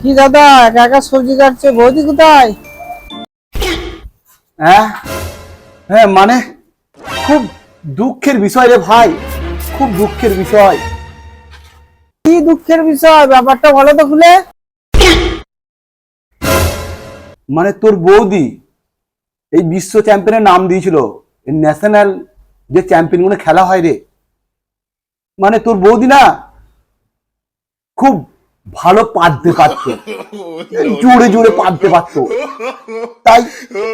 কি দাদা একা একা সবজি কাটছে বৌদি কোথায়? হ্যাঁ? হ্যাঁ মানে খুব দুঃখের বিষয় রে ভাই খুব দুঃখের বিষয়। কি দুঃখের বিষয়? ব্যাপারটা বলো তো খুলে। মানে তোর বৌদি এই বিশ্ব চ্যাম্পিয়নের নাম দিয়েছিল ন্যাশনাল যে চ্যাম্পিয়নগুলো খেলা হয় রে। মানে তোর বৌদি না খুব ভালো পাততে পারতো। জোরে জোরে পাততে পারতো। তাই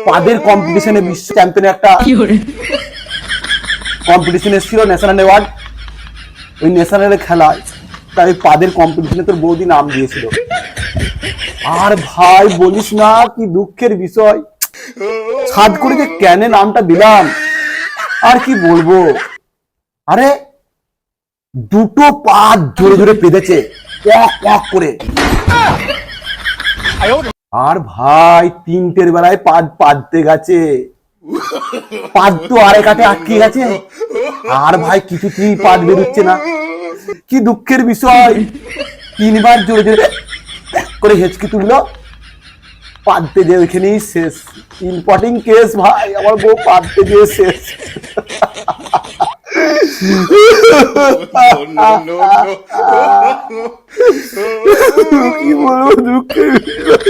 পাদের কম্পিটিশনে বিশ্ব চ্যাম্পিয়নের একটা কম্পিটিশন এসেছিল ন্যাশনাল অ্যাওয়ার্ড ওই ন্যাশনালের খেলায় তাই পাদের কম্পিটিশনে তোর বৌদি নাম দিয়েছিল। আর ভাই বলিস না কি দুঃখের বিষয়। ছাদ করে যে কেন নামটা দিলাম আর কি বলব? আরে দুটো পা জোরে জোরে পেঁধেছে। করে। আর ভাই, তিনটের বেলায় পাদ পাদতে গেছে। পাদ তো আরে কাটে আটকে গেছে। আর ভাই কিছুতেই পাদ বেরোচ্ছে না। কি দুঃখের বিষয়। তিনবার জোরে জোরে করে হেঁচকি তুললো। পাদতে যে ওইখানেই শেষ। ইম্পর্টিং কেস ভাই, আমার বউ পাদতে গিয়ে শেষ। কি বলব দুঃখের বিষয়।